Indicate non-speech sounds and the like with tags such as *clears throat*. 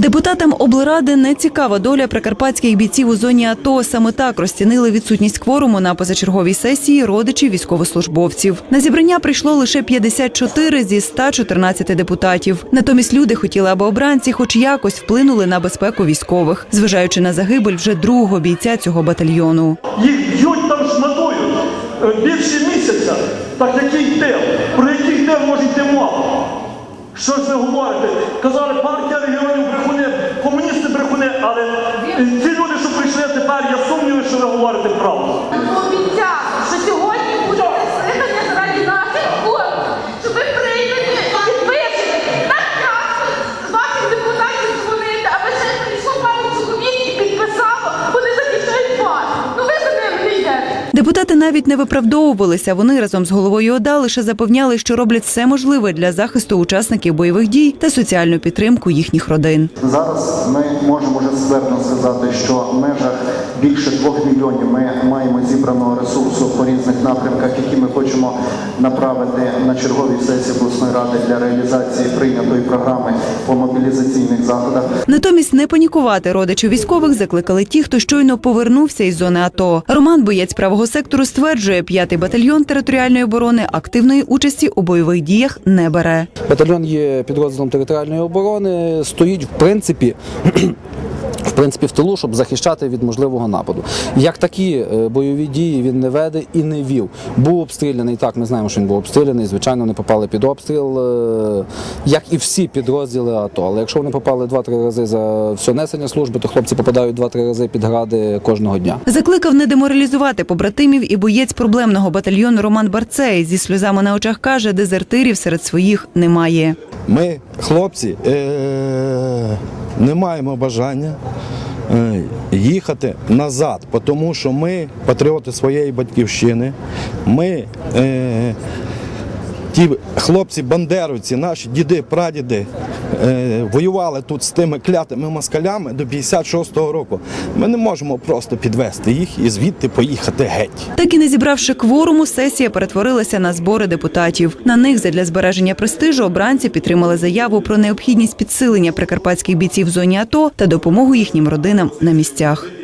Депутатам облради не цікава доля прикарпатських бійців у зоні АТО. Саме так розцінили відсутність кворуму на позачерговій сесії родичі військовослужбовців. На зібрання прийшло лише 54 зі 114 депутатів. Натомість люди хотіли, аби обранці хоч якось вплинули на безпеку військових, зважаючи на загибель вже другого бійця цього батальйону. Їх б'ють там шматують е, більше місяця. Так який тил? Про який тил може йти мова? Що ж ви говорите? Казали, сумніваюся, що Депутати навіть не виправдовувалися. Вони разом з головою ОДА лише запевняли, що роблять все можливе для захисту учасників бойових дій та соціальну підтримку їхніх родин. Зараз ми можемо вже ствердно сказати, що в межах більше двох мільйонів ми маємо зібраного ресурсу по різних напрямках, які ми хочемо направити на черговій сесії обласної ради для реалізації прийнятої програми по мобілізаційних заходах. Натомість не панікувати родичів військових закликали ті, хто щойно повернувся із зони АТО. Роман, боєць правого сектору, стверджує, п'ятий батальйон територіальної оборони активної участі у бойових діях не бере. Батальйон є підрозділом територіальної оборони, стоїть в принципі. *clears throat* В принципі, в тилу, щоб захищати від можливого нападу. Як такі е, бойові дії він не веде і не вів. Був обстріляний. Так, ми знаємо, що він був обстріляний. Звичайно, вони попали під обстріл, е, як і всі підрозділи АТО. Але якщо вони попали 2-3 рази за все несення служби, то хлопці попадають 2-3 рази під гради кожного дня. Закликав не деморалізувати побратимів і боєць проблемного батальйону Роман Барцей. Зі сльозами на очах каже, дезертирів серед своїх немає. Ми, хлопці, е- не маємо бажання їхати назад, тому що ми патріоти своєї батьківщини. Ми е- ті хлопці бандеровці, наші діди, прадіди е- воювали тут з тими клятими москалями до 56-го року. Ми не можемо просто підвести їх і звідти поїхати геть. Так і не зібравши кворуму, сесія перетворилася на збори депутатів. На них задля збереження престижу обранці підтримали заяву про необхідність підсилення прикарпатських бійців в зоні АТО та допомогу їхнім родинам на місцях.